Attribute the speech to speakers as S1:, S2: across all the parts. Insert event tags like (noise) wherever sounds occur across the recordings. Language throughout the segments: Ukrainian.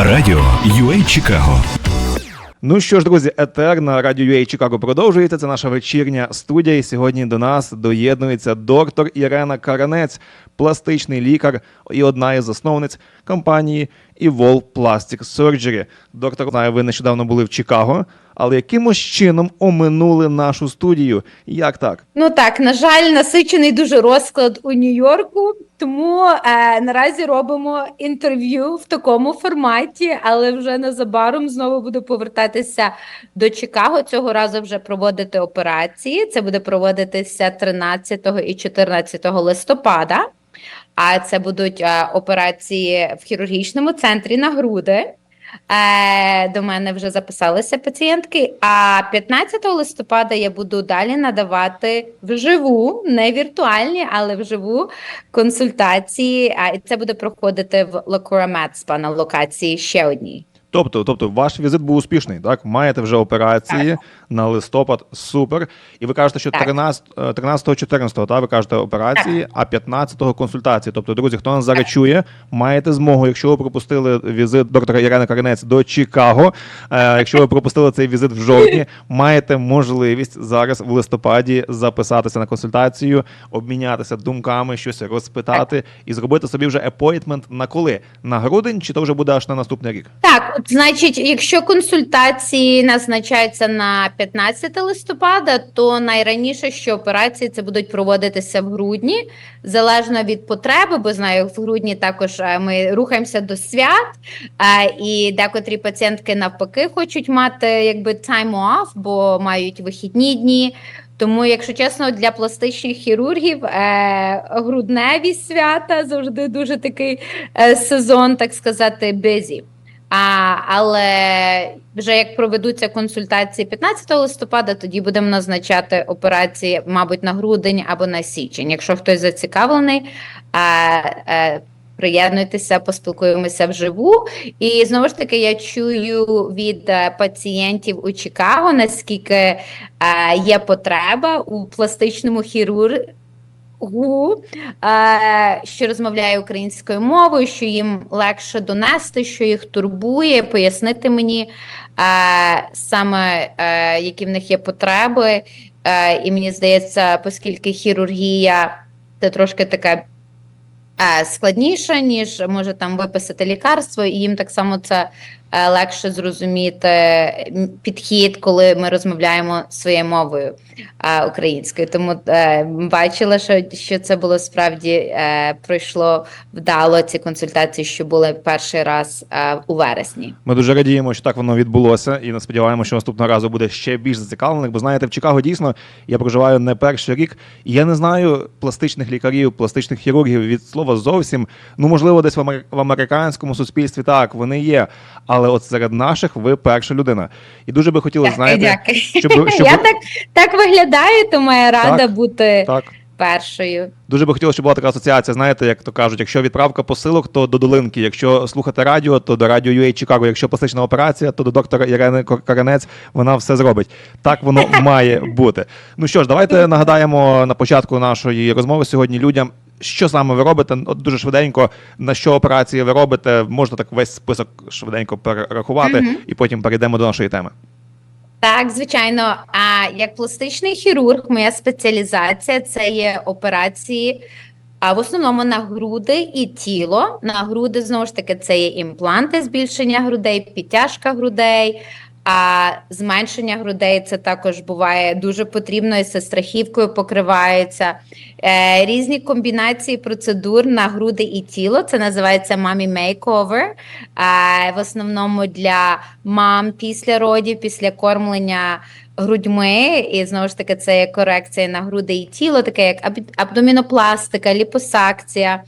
S1: Радіо UA Чикаго
S2: Ну що ж, друзі, етер на радіо UA Чикаго продовжується. Це наша вечірня студія. І сьогодні до нас доєднується доктор Ірена Каранець, пластичний лікар і одна із засновниць компанії Evolve Plastic Surgery. Доктор, знаю, ви нещодавно були в Чикаго, але якимось чином оминули нашу студію. Як так?
S3: Ну так, на жаль, насичений дуже розклад у Нью-Йорку, тому е, наразі робимо інтерв'ю в такому форматі, але вже незабаром знову буду повертатися до Чикаго. Цього разу вже проводити операції. Це буде проводитися 13 і 14 листопада. А це будуть е, операції в хірургічному центрі на груди. Е, до мене вже записалися пацієнтки. А 15 листопада я буду далі надавати вживу, не віртуальні, але вживу консультації. А це буде проходити в Лакурамет з пана на локації ще одній.
S2: Тобто, тобто, ваш візит був успішний, так? Маєте вже операції на листопад, супер. І ви кажете, що
S3: Так.
S2: 13, е, 13-14, так, ви кажете операції, а 15-го консультації. Тобто, друзі, хто нас зараз чує, маєте змогу, якщо ви пропустили візит доктора Ірени Каринець до Чикаго, е, якщо ви пропустили цей візит в жовтні, маєте можливість зараз в листопаді записатися на консультацію, обмінятися думками, щось розпитати і зробити собі вже апойтмент на коли? На грудень, чи то вже буде аж на наступний рік?
S3: Так, значить, якщо консультації назначаються на 15 листопада, то найраніше, що операції це будуть проводитися в грудні, залежно від потреби, бо знаю, в грудні також е, ми рухаємося до свят, е, і декотрі пацієнтки навпаки хочуть мати якби time off, бо мають вихідні дні. Тому, якщо чесно, для пластичних хірургів е, грудневі свята завжди дуже такий е, сезон, так сказати, busy. А, але вже як проведуться консультації 15 листопада, тоді будемо назначати операції, мабуть, на грудень або на січень. Якщо хтось зацікавлений, а, а, приєднуйтеся, поспілкуємося вживу. І знову ж таки, я чую від е, пацієнтів у Чикаго, наскільки е, є потреба у пластичному хірургії. Гу, е, що розмовляє українською мовою, що їм легше донести, що їх турбує, пояснити мені е, саме, е, які в них є потреби. І мені здається, оскільки хірургія це трошки така е, складніша, ніж може там виписати лікарство, і їм так само це легше зрозуміти підхід, коли ми розмовляємо своєю мовою е, українською. Тому е, бачила, що, що це було справді е, пройшло вдало ці консультації, що були перший раз е, у вересні.
S2: Ми дуже радіємо, що так воно відбулося, і не сподіваємося, що наступного разу буде ще більш зацікавлених. Бо знаєте, в Чикаго дійсно я проживаю не перший рік, я не знаю пластичних лікарів, пластичних хірургів від слова зовсім. Ну можливо, десь в американському суспільстві так вони є. Але от серед наших ви перша людина. І дуже би хотілося, знаєте, щоб, щоб
S3: Я так, так виглядаю, тому я рада
S2: Так,
S3: бути
S2: так.
S3: першою.
S2: Дуже би хотілося, щоб була така асоціація. Знаєте, як то кажуть, якщо відправка посилок, то до долинки. Якщо слухати радіо, то до радіо UA Чикаго. Якщо пластична операція, то до доктора Ірени Каранець вона все зробить. Так воно (laughs) має бути. Ну що ж, давайте нагадаємо на початку нашої розмови сьогодні людям. Що саме ви робите? От дуже швиденько, на що операції ви робите? Можна так весь список швиденько перерахувати,
S3: Мгм.
S2: і потім перейдемо до нашої теми.
S3: Так, звичайно. А як пластичний хірург, моя спеціалізація це є операції. А в основному на груди і тіло. На груди знову ж таки це є імпланти, збільшення грудей, підтяжка грудей. А зменшення грудей це також буває дуже потрібно і це страхівкою покривається. Е, різні комбінації процедур на груди і тіло. Це називається мамі мейковер. Е, в основному для мам після родів, після кормлення грудьми. І знову ж таки, це є корекція на груди і тіло, таке як абдомінопластика, ліпосакція.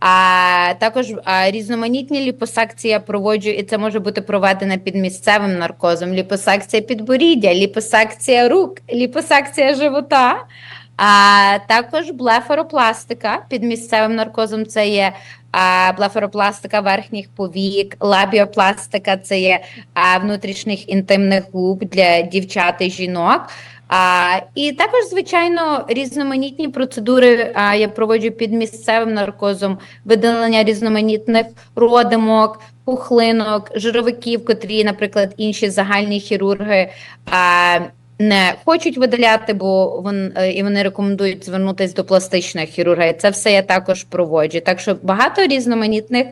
S3: А також а, різноманітні ліпосакції я проводжу, і це може бути проведено під місцевим наркозом. Ліпосакція підборіддя, ліпосакція рук, ліпосакція живота. А також блефаропластика під місцевим наркозом це є а, блефаропластика верхніх повік, лабіопластика це є а, внутрішніх інтимних губ для дівчат і жінок. А, і також, звичайно, різноманітні процедури а, я проводжу під місцевим наркозом, видалення різноманітних родимок, пухлинок, жировиків, котрі, наприклад, інші загальні хірурги а, не хочуть видаляти, бо вон, е, і вони рекомендують звернутися до пластичної хірургії. Це все я також проводжу. Так що багато різноманітних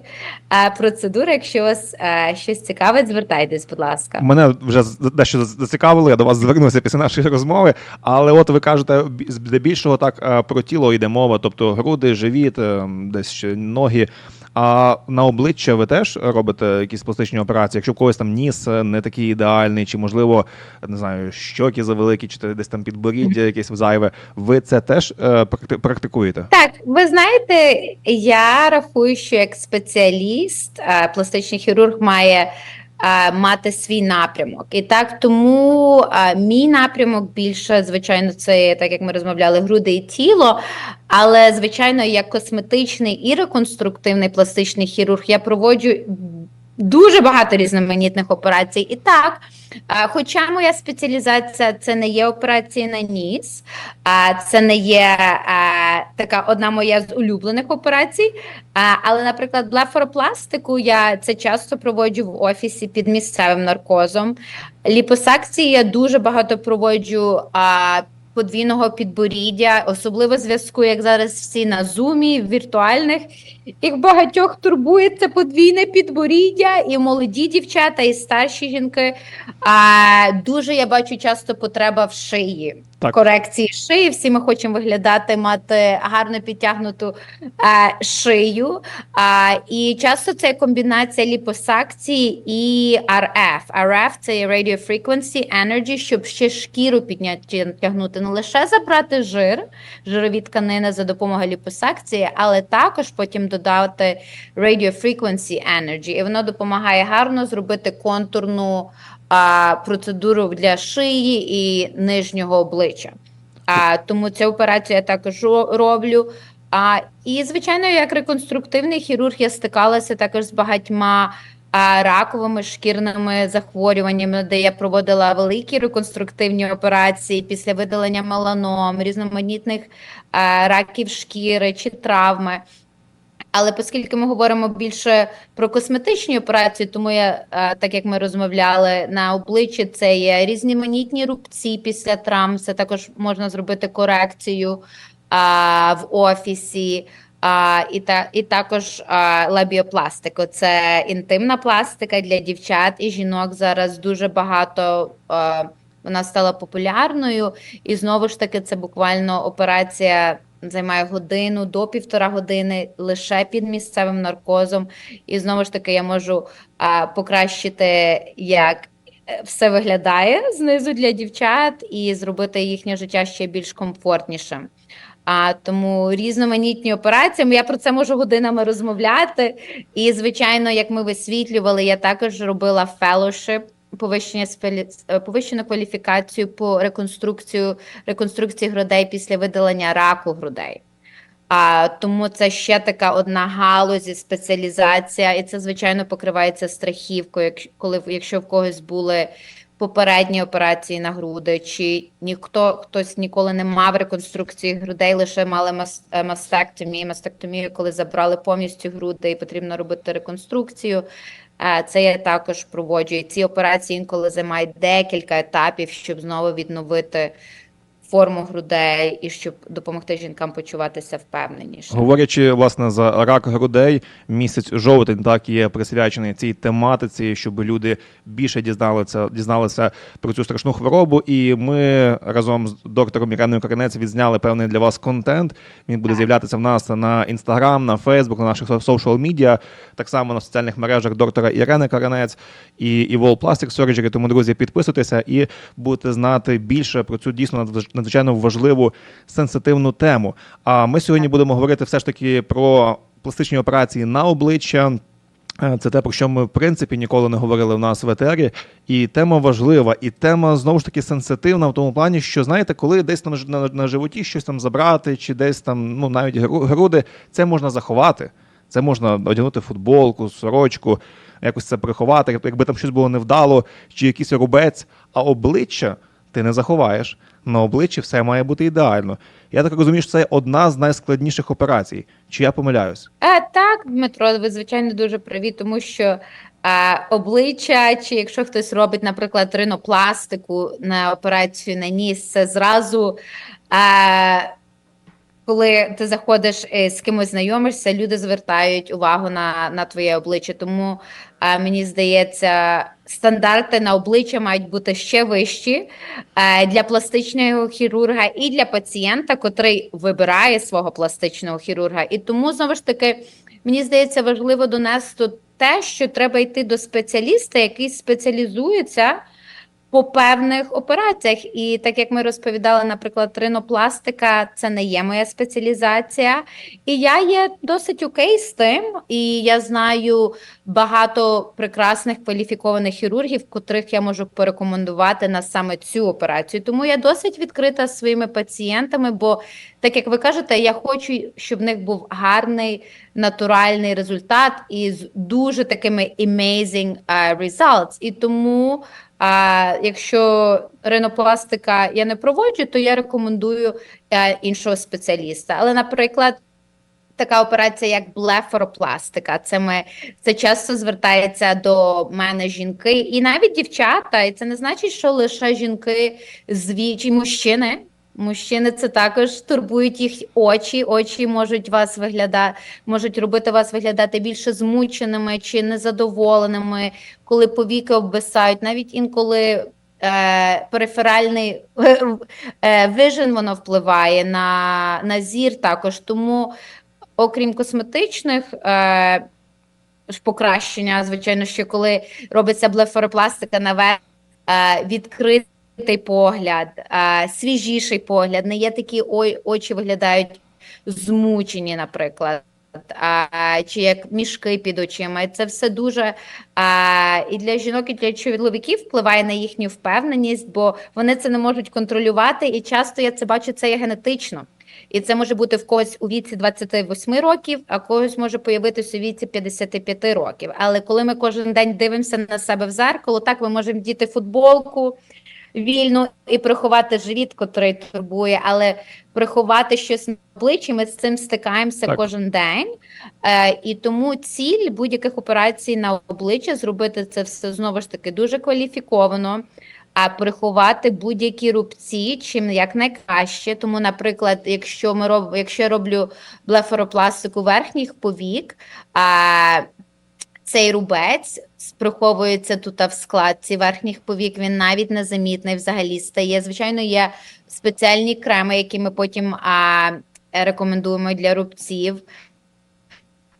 S3: а, процедур. Якщо вас а, щось цікавить, звертайтесь, будь ласка.
S2: Мене вже дещо зацікавило, я до вас звернувся після нашої розмови. Але от ви кажете, здебільшого так е, про тіло йде мова, тобто груди, живіт, е, десь ноги. А на обличчя ви теж робите якісь пластичні операції? Якщо в когось там ніс е, не такий ідеальний, чи можливо не знаю, щоки завеликі, чи десь там підборіддя якесь зайве, ви це теж е, практикуєте?
S3: Так, ви знаєте, я рахую, що як спеціаліст, пластичний хірург має мати свій напрямок. І так тому е, мій напрямок більше, звичайно, це так як ми розмовляли, груди і тіло. Але, звичайно, як косметичний і реконструктивний пластичний хірург я проводжу дуже багато різноманітних операцій. І так, хоча моя спеціалізація це не є операції на ніс, це не є така одна моя з улюблених операцій. Але, наприклад, блефаропластику я це часто проводжу в офісі під місцевим наркозом. Ліпосакції я дуже багато проводжу. Подвійного підборіддя, особливо зв'язку, як зараз всі на зумі, віртуальних, їх багатьох турбує це подвійне підборіддя, і молоді дівчата, і старші жінки. А дуже я бачу часто потреба в шиї.
S2: Так.
S3: Корекції шиї. Всі ми хочемо виглядати, мати гарно підтягнуту е, шию. А, і часто це комбінація ліпосакції і RF. RF – це Radio Frequency Energy, щоб ще шкіру підтягнути, не лише забрати жир, жирові тканини за допомогою ліпосакції, але також потім додати Radio Frequency Energy. І воно допомагає гарно зробити контурну а, процедуру для шиї і нижнього обличчя. А, тому цю операцію я також роблю. А, і, звичайно, як реконструктивний хірург я стикалася також з багатьма раковими шкірними захворюваннями, де я проводила великі реконструктивні операції після видалення меланом, різноманітних раків шкіри чи травми. Але оскільки ми говоримо більше про косметичні операції, тому я, е, так як ми розмовляли на обличчі, це є різноманітні рубці після травм. Це також можна зробити корекцію а, в офісі. А, і, та, і також а, лабіопластику. Це інтимна пластика для дівчат і жінок. Зараз дуже багато а, вона стала популярною. І знову ж таки, це буквально операція займає годину до півтора години лише під місцевим наркозом. І знову ж таки, я можу а, покращити як е, все виглядає знизу для дівчат і зробити їхнє життя ще більш комфортнішим. А тому різноманітні операції. Я про це можу годинами розмовляти. І, звичайно, як ми висвітлювали, я також робила фелошип, повищення е, повищену кваліфікацію по реконструкцію реконструкції грудей після видалення раку грудей. А тому це ще така одна галузь спеціалізація, і це звичайно покривається страхівкою, якщо коли якщо в когось були попередні операції на груди, чи ніхто хтось ніколи не мав реконструкції грудей, лише мали мас- е, мастектомію. Мастектомію, коли забрали повністю груди, і потрібно робити реконструкцію. Це я також проводжу. І ці операції інколи займають декілька етапів, щоб знову відновити форму грудей і щоб допомогти жінкам почуватися впевненіше.
S2: Говорячи власне за рак грудей, місяць жовтень так є присвячений цій тематиці, щоб люди більше дізналися, дізналися про цю страшну хворобу. І ми разом з доктором Іреною Коренець відзняли певний для вас контент. Він буде з'являтися в нас на інстаграм, на Фейсбук, на наших соціал медіа, так само на соціальних мережах доктора Ірени Коренець і Evol Plastic Surgery. Тому, друзі, підписуйтеся і будете знати більше про цю дійсно надзвич- надзвичайно важливу сенситивну тему. А ми сьогодні будемо говорити все ж таки про пластичні операції на обличчя. Е, Це те, про що ми в принципі ніколи не говорили в нас в етері. І тема важлива, і тема знову ж таки сенситивна в тому плані, що знаєте, коли десь на, на, на животі щось там забрати, чи десь там, ну навіть груди, це можна заховати. Це можна одягнути футболку, сорочку, якось це приховати, якби там щось було невдало, чи якийсь рубець, а обличчя ти не заховаєш. На обличчі все має бути ідеально. Я так розумію, що це одна з найскладніших операцій. Чи я помиляюсь?
S3: Е, так, Дмитро, ви звичайно дуже праві, тому що е, обличчя, чи якщо хтось робить, наприклад, ринопластику на операцію на ніс, це зразу. Е, коли ти заходиш з кимось знайомишся, люди звертають увагу на, на твоє обличчя. Тому е, мені здається, стандарти на обличчя мають бути ще вищі е, для пластичного хірурга і для пацієнта, котрий вибирає свого пластичного хірурга. І тому знову ж таки, мені здається, важливо донести те, що треба йти до спеціаліста, який спеціалізується по певних операціях. І так як ми розповідали, наприклад, ринопластика це не є моя спеціалізація. І я є досить окей з тим. І я знаю багато прекрасних кваліфікованих хірургів, котрих я можу порекомендувати на саме цю операцію. Тому я досить відкрита своїми пацієнтами, бо так як ви кажете, я хочу, щоб в них був гарний натуральний результат із дуже такими amazing uh, results. І тому, а, якщо ринопластика я не проводжу, то я рекомендую е, іншого спеціаліста. Але, наприклад, така операція, як блефоропластика, це ми це часто звертається до мене жінки, і навіть дівчата. І це не значить, що лише жінки зві... чи мужчини. Мужчини це також турбують їх очі. Очі можуть вас виглядати, можуть робити вас виглядати більше змученими чи незадоволеними, коли повіки обвисають, навіть інколи. Е, периферальний е, vision воно впливає на, на зір також. Тому, окрім косметичних е, покращення, звичайно, що коли робиться блефоропластика наверх, е, відкритий погляд, свіжіший погляд, не є такі ой, очі виглядають змучені, наприклад. А, чи як мішки під очима, І це все дуже а, і для жінок, і для чоловіків впливає на їхню впевненість, бо вони це не можуть контролювати. І часто я це бачу, це є генетично. І це може бути в когось у віці 28 років, а когось може появитися у віці 55 років. Але коли ми кожен день дивимося на себе в зеркало, так ми можемо вдіти футболку вільно і приховати живіт, котрий турбує, але приховати щось на обличчі, ми з цим стикаємося
S2: Так.
S3: кожен день. Е, і тому ціль будь-яких операцій на обличчя зробити це все знову ж таки дуже кваліфіковано. А приховати будь-які рубці чим як найкраще. Тому, наприклад, якщо ми роб... якщо я роблю блефоропластику верхніх повік, а цей рубець приховується тут в складці верхніх повік, він навіть незамітний взагалі стає. Звичайно, є спеціальні креми, які ми потім а, рекомендуємо для рубців.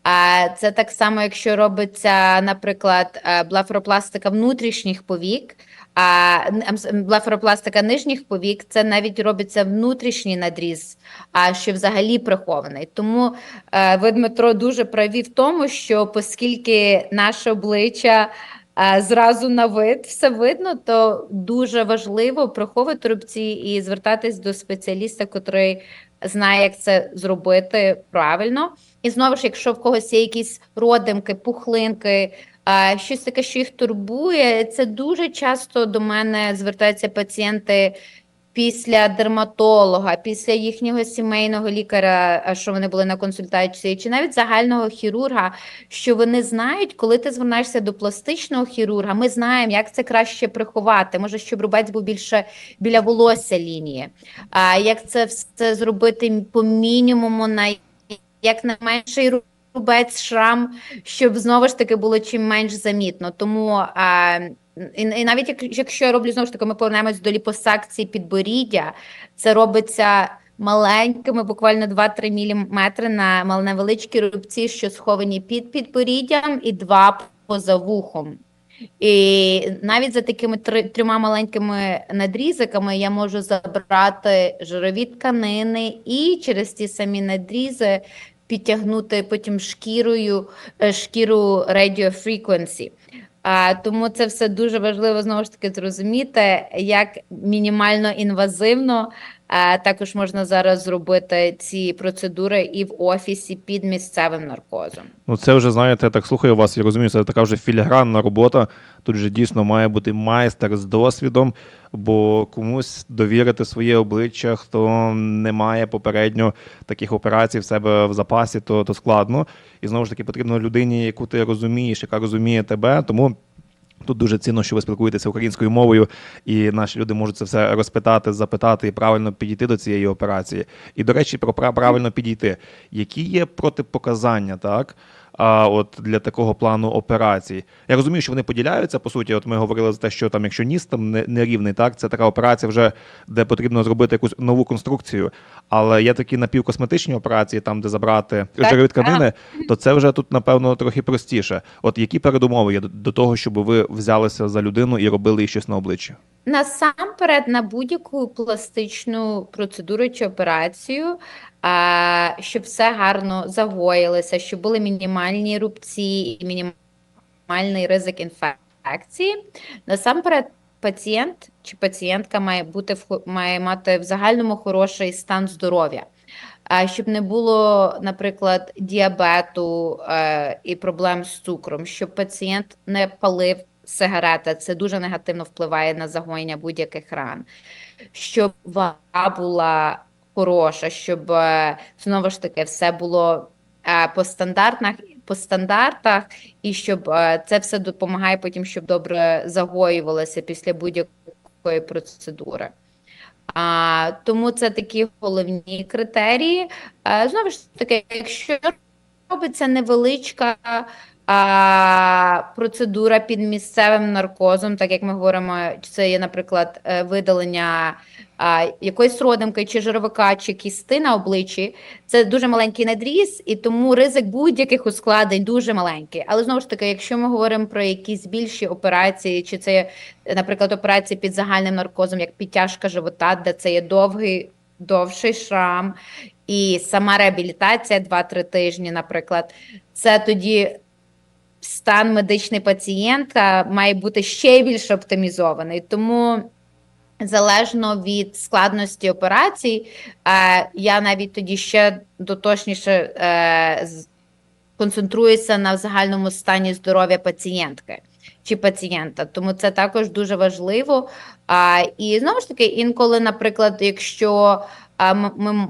S3: А це так само, якщо робиться, наприклад, блафропластика блефоропластика внутрішніх повік, а ем, блефоропластика нижніх повік, це навіть робиться внутрішній надріз, а що взагалі прихований. Тому е, ви, Дмитро, дуже праві в тому, що оскільки наше обличчя е, зразу на вид все видно, то дуже важливо приховувати рубці і звертатись до спеціаліста, котрий знає, як це зробити правильно. І знову ж, якщо в когось є якісь родимки, пухлинки, щось таке, що їх турбує, це дуже часто до мене звертаються пацієнти після дерматолога, після їхнього сімейного лікаря, що вони були на консультації, чи навіть загального хірурга, що вони знають, коли ти звернешся до пластичного хірурга, ми знаємо, як це краще приховати. Може, щоб рубець був більше біля волосся лінії. А як це все зробити по мінімуму на як на менший рубець, шрам, щоб знову ж таки було чим менш замітно. Тому а, і, і навіть як, якщо я роблю знову ж таки, ми повернемось до ліпосакції підборіддя, це робиться маленькими, буквально 2-3 мм на невеличкі рубці, що сховані під підборіддям, і два поза вухом. І навіть за такими трьома маленькими надрізиками я можу забрати жирові тканини і через ті самі надрізи підтягнути потім шкірою шкіру Radio Frequency. А, тому це все дуже важливо знову ж таки зрозуміти, як мінімально інвазивно також можна зараз зробити ці процедури і в офісі під місцевим наркозом.
S2: Ну, це вже знаєте, я так слухаю вас і розумію, це така вже філігранна робота. Тут вже дійсно має бути майстер з досвідом, бо комусь довірити своє обличчя, хто не має попередньо таких операцій в себе в запасі, то, то складно. І знову ж таки потрібно людині, яку ти розумієш, яка розуміє тебе. Тому Тут дуже цінно, що ви спілкуєтеся українською мовою, і наші люди можуть це все розпитати, запитати і правильно підійти до цієї операції. І, до речі, про правильно підійти. Які є протипоказання, так? А от для такого плану операцій. Я розумію, що вони поділяються. По суті, от ми говорили за те, що там, якщо ніс там не, не так це така операція, вже де потрібно зробити якусь нову конструкцію. Але є такі напівкосметичні операції, там де забрати жирові тканини, то це вже тут, напевно, трохи простіше. От які передумови є до, того, щоб ви взялися за людину і робили їй щось на обличчі?
S3: Насамперед, на будь-яку пластичну процедуру чи операцію, щоб все гарно загоїлося, щоб були мінімальні рубці і мінімальний ризик інфекції. Насамперед, пацієнт чи пацієнтка має бути має мати в загальному хороший стан здоров'я. Щоб не було, наприклад, діабету е, і проблем з цукром, щоб пацієнт не палив сигарети, це дуже негативно впливає на загоєння будь-яких ран. Щоб вага була хороша, щоб е, знову ж таки все було е, по стандартах, по стандартах, і щоб е, це все допомагає потім, щоб добре загоювалося після будь-якої процедури. А, тому це такі головні критерії. А, знову ж таки, якщо робиться невеличка а, процедура під місцевим наркозом, так як ми говоримо, це є, наприклад, е, видалення а, якоїсь родимки чи жировика, чи кісти на обличчі, це дуже маленький надріз, і тому ризик будь-яких ускладнень дуже маленький. Але знову ж таки, якщо ми говоримо про якісь більші операції, чи це, наприклад, операції під загальним наркозом, як підтяжка живота, де це є довгий, довший шрам, і сама реабілітація 2-3 тижні, наприклад, це тоді стан медичний пацієнта має бути ще більш оптимізований. Тому залежно від складності операцій, е, я навіть тоді ще дотошніше е, концентруюся на загальному стані здоров'я пацієнтки чи пацієнта. Тому це також дуже важливо. А, і знову ж таки, інколи, наприклад, якщо а, ми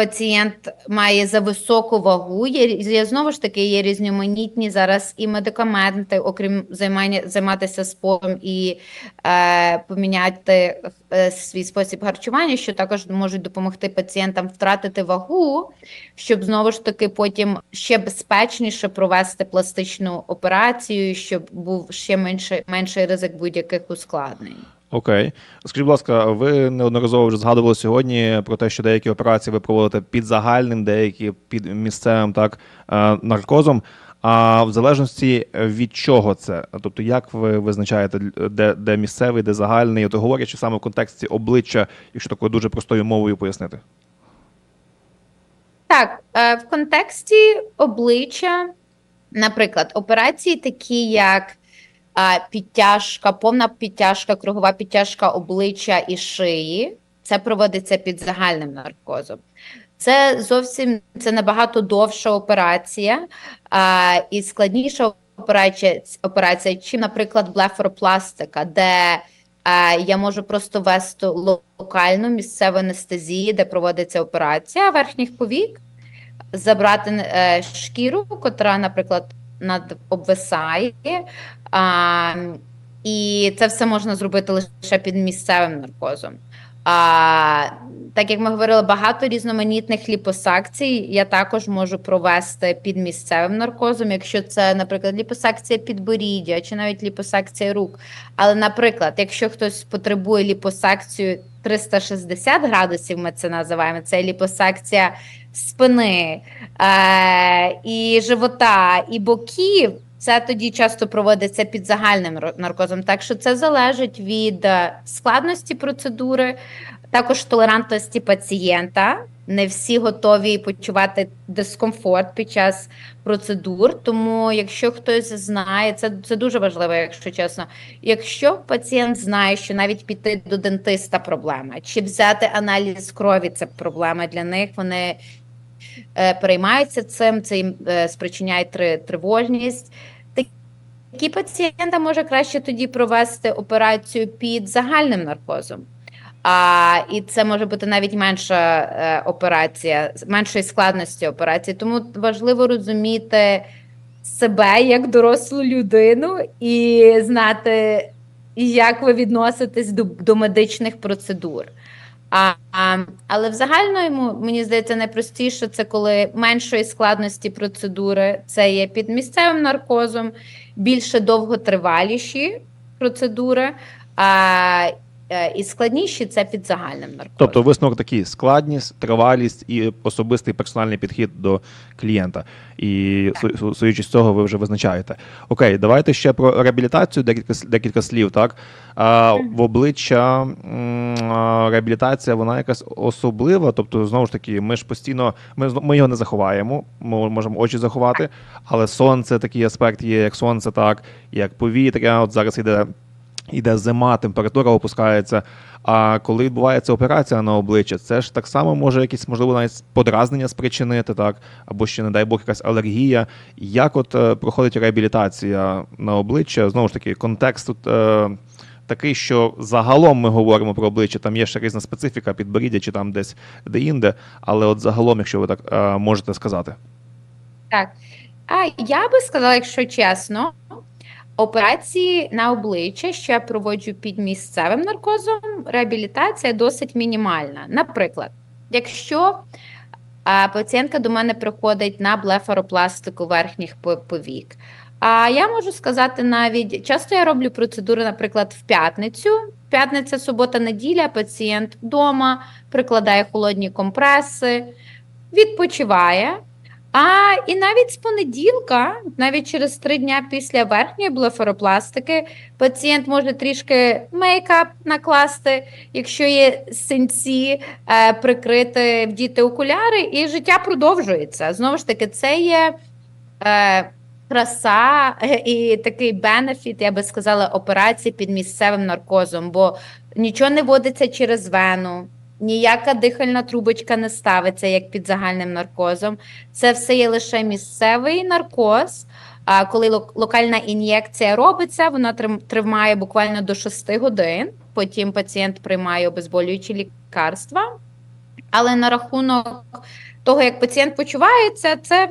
S3: пацієнт має за високу вагу, є, є знову ж таки є різноманітні зараз і медикаменти, окрім займання займатися спортом і е, поміняти е, свій спосіб харчування, що також можуть допомогти пацієнтам втратити вагу, щоб знову ж таки потім ще безпечніше провести пластичну операцію, щоб був ще менше, менший ризик будь-яких ускладнень.
S2: Окей. Скажіть, будь ласка, ви неодноразово вже згадували сьогодні про те, що деякі операції ви проводите під загальним, деякі під місцевим так е, наркозом. А в залежності від чого це? Тобто, як ви визначаєте, де, де місцевий, де загальний? От говорячи саме в контексті обличчя, якщо такою дуже простою мовою пояснити.
S3: Так, е, в контексті обличчя, наприклад, операції такі, як підтяжка, повна підтяжка, кругова підтяжка обличчя і шиї, це проводиться під загальним наркозом. Це зовсім це набагато довша операція а, і складніша операція, операція, чим, наприклад, блефоропластика, де а, я можу просто вести локальну місцеву анестезію, де проводиться операція верхніх повік, забрати е, шкіру, котра, наприклад, над обвисає. А, і це все можна зробити лише під місцевим наркозом. А, так як ми говорили, багато різноманітних ліпосакцій я також можу провести під місцевим наркозом, якщо це, наприклад, ліпосакція підборіддя чи навіть ліпосакція рук. Але, наприклад, якщо хтось потребує ліпосакцію 360 градусів, ми це називаємо, це ліпосакція спини е, і живота, і боків. Це тоді часто проводиться під загальним наркозом. Так що це залежить від е, складності процедури, також толерантності пацієнта не всі готові почувати дискомфорт під час процедур. Тому, якщо хтось знає, це, це дуже важливо, якщо чесно. Якщо пацієнт знає, що навіть піти до дентиста проблема, чи взяти аналіз крові це проблема для них, вони е, переймаються цим, це їм е, спричиняє три, тривожність. Такі пацієнта може краще тоді провести операцію під загальним наркозом. А, і це може бути навіть менша е, операція, меншої складності операції. Тому важливо розуміти себе як дорослу людину і знати, як ви відноситесь до, до медичних процедур. А, але в загальному, мені здається, найпростіше це коли меншої складності процедури це є під місцевим наркозом, більше довготриваліші процедури. А, і складніші це під загальним наркозом.
S2: Тобто висновок такий: складність, тривалість і особистий персональний підхід до клієнта. І су- су- з цього, ви вже визначаєте. Окей, давайте ще про реабілітацію декілька декілька слів. Так а, в обличчя реабілітація вона якась особлива. Тобто, знову ж таки, ми ж постійно ми ми його не заховаємо. Ми можемо очі заховати, але сонце такий аспект є, як сонце, так як повітря. От зараз іде Іде зима, температура опускається. А коли відбувається операція на обличчя, це ж так само може якісь, можливо, навіть подразнення спричинити, так, або ще, не дай Бог, якась алергія. Як от е, проходить реабілітація на обличчя? Знову ж таки, контекст тут е, такий, що загалом ми говоримо про обличчя, там є ще різна специфіка, підборіддя чи там десь де-інде, але от загалом, якщо ви так е, можете сказати.
S3: Так. А я би сказала, якщо чесно, операції на обличчя, що я проводжу під місцевим наркозом, реабілітація досить мінімальна. Наприклад, якщо а, пацієнтка до мене приходить на блефаропластику верхніх повік. А я можу сказати навіть, часто я роблю процедури, наприклад, в п'ятницю. П'ятниця, субота, неділя, пацієнт вдома прикладає холодні компреси, відпочиває. А і навіть з понеділка, навіть через три дня після верхньої блефаропластики, пацієнт може трішки мейкап накласти, якщо є синці, е, прикрити вдіти окуляри, і життя продовжується. Знову ж таки, це є е, краса е, і такий бенефіт, я би сказала, операції під місцевим наркозом, бо нічого не водиться через вену. Ніяка дихальна трубочка не ставиться як під загальним наркозом. Це все є лише місцевий наркоз. А коли локальна ін'єкція робиться, вона трим- триває буквально до 6 годин. Потім пацієнт приймає обезболюючі лікарства. Але на рахунок того, як пацієнт почувається, це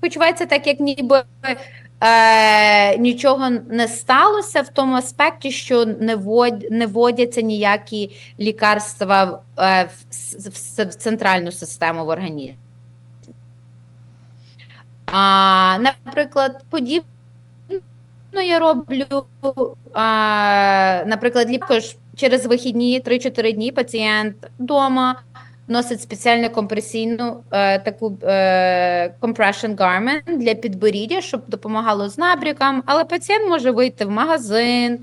S3: почувається так, як ніби е, нічого не сталося в тому аспекті, що не, вод, не вводяться ніякі лікарства в, е, в, в, центральну систему в організмі. А, наприклад, подібно я роблю, а, наприклад, ліпко ж через вихідні 3-4 дні пацієнт вдома носить спеціальну компресійну е, таку е, compression garment для підборіддя, щоб допомагало з набряком, але пацієнт може вийти в магазин,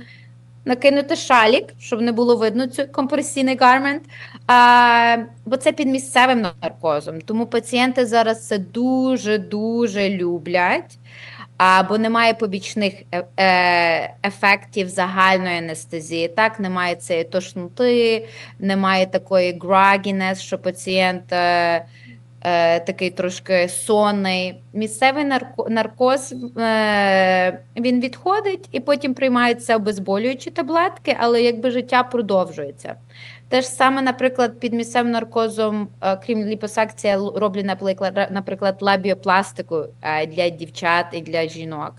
S3: накинути шалік, щоб не було видно цю компресійний гармент, а, бо це під місцевим наркозом. Тому пацієнти зараз це дуже-дуже люблять. А, бо немає побічних е- е- ефектів загальної анестезії. Так, немає цієї тошноти, немає такої грагінес, що пацієнт е- такий трошки сонний. Місцевий наркоз е- він відходить і потім приймаються обезболюючі таблетки, але якби життя продовжується. Те ж саме, наприклад, під місцевим наркозом, е, крім ліпосакції, л- роблю, наприклад, лабіопластику для дівчат і для жінок.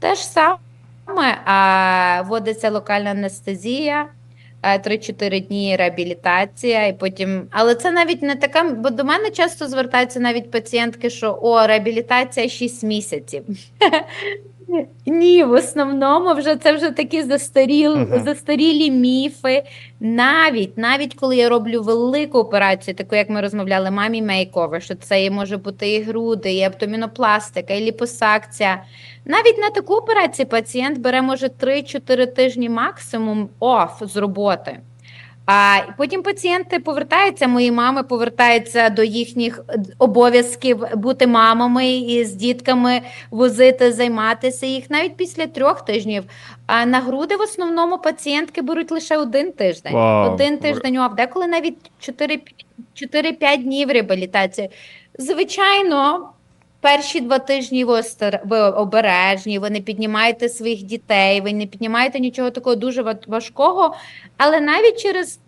S3: Те ж саме а, вводиться локальна анестезія, 3-4 дні реабілітація, і потім. Але це навіть не така, бо до мене часто звертаються навіть пацієнтки, що о, реабілітація 6 місяців. (laughs) Ні, в основному вже це вже такі застаріл,
S2: Мгм.
S3: застарілі міфи. Навіть навіть коли я роблю велику операцію, таку як ми розмовляли, мамі мейковер, що це може бути і груди, і абдомінопластика, і ліпосакція. Навіть на таку операцію пацієнт бере може 3-4 тижні максимум оф з роботи. А потім пацієнти повертаються, мої мами повертаються до їхніх обов'язків бути мамами і з дітками возити, займатися їх навіть після трьох тижнів. А на груди в основному пацієнтки беруть лише один тиждень.
S2: Вау.
S3: Один тиждень, а деколи навіть 4 4-5 днів реабілітації. Звичайно, перші два тижні ви, остар- ви обережні, ви не піднімаєте своїх дітей, ви не піднімаєте нічого такого дуже важкого, але навіть через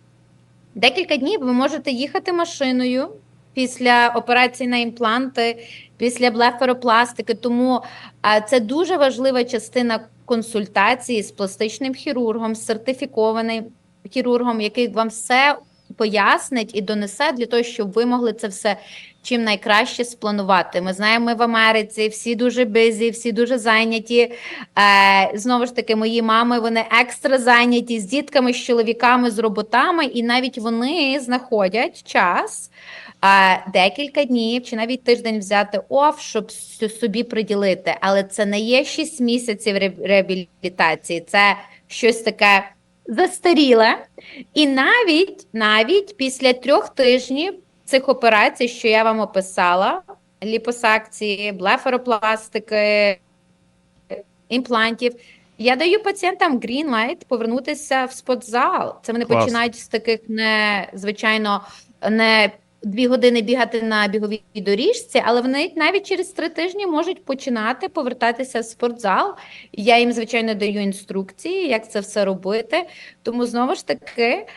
S3: декілька днів ви можете їхати машиною після операції на імпланти, після блефаропластики. Тому це дуже важлива частина консультації з пластичним хірургом, з сертифікованим хірургом, який вам все пояснить і донесе для того, щоб ви могли це все чим найкраще спланувати. Ми знаємо, ми в Америці всі дуже бизі, всі дуже зайняті. Е, знову ж таки, мої мами вони екстра зайняті з дітками, з чоловіками, з роботами, і навіть вони знаходять час. е, Декілька днів чи навіть тиждень взяти оф, щоб собі приділити. Але це не є 6 місяців ре- реабілітації, це щось таке застаріле. І навіть навіть після трьох тижнів цих операцій, що я вам описала: ліпосакції, блефаропластики, імплантів. Я даю пацієнтам green light повернутися в спортзал. Це вони
S2: Клас.
S3: починають з таких не звичайно не дві години бігати на біговій доріжці, але вони навіть через три тижні можуть починати повертатися в спортзал. Я їм, звичайно, даю інструкції, як це все робити. Тому знову ж таки,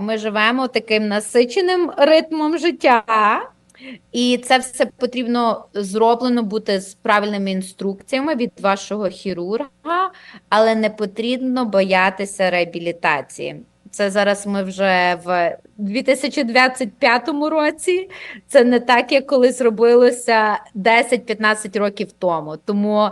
S3: ми живемо таким насиченим ритмом життя. І це все потрібно зроблено бути з правильними інструкціями від вашого хірурга, але не потрібно боятися реабілітації. Це зараз ми вже в 2025 році. Це не так, як колись робилося 10-15 років тому. Тому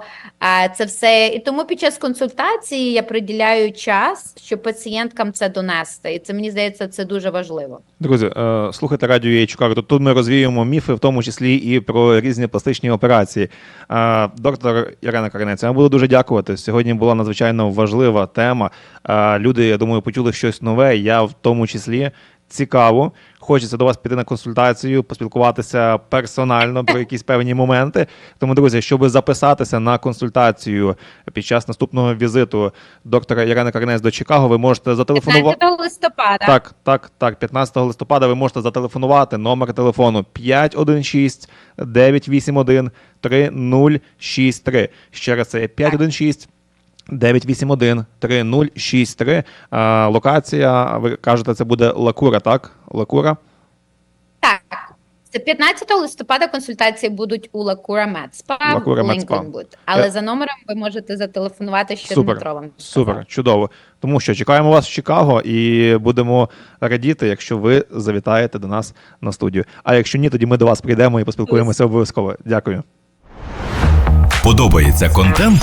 S3: це все і тому під час консультації я приділяю час, щоб пацієнткам це донести. І це мені здається, це дуже важливо.
S2: Друзі, е, слухайте радіо «Я Чикаго». Тут ми розвіємо міфи, в тому числі і про різні пластичні операції. Е, Доктор Ірена Каринець, я буду дуже дякувати. Сьогодні була надзвичайно важлива тема. Е, Люди, я думаю, почули щось нове. Я в тому числі цікаво. Хочеться до вас піти на консультацію, поспілкуватися персонально про якісь певні моменти. Тому, друзі, щоб записатися на консультацію під час наступного візиту доктора Ірени Каринець до Чикаго, ви можете зателефонувати.
S3: 15 листопада.
S2: Так, так, так. 15 листопада ви можете зателефонувати номер телефону 516 981 3063. Ще раз це 516 981 3063. А, локація, ви кажете, це буде Лакура, так? Лакура?
S3: Так. Це 15 листопада консультації будуть у Лакура Медспа
S2: Лакура Медспа.
S3: Але
S2: Е.
S3: за номером ви можете зателефонувати, що
S2: Супер,
S3: Дмитро вам
S2: Супер, чудово. Тому що чекаємо вас в Чикаго і будемо радіти, якщо ви завітаєте до нас на студію. А якщо ні, тоді ми до вас прийдемо і поспілкуємося обов'язково. Дякую.
S1: Подобається контент?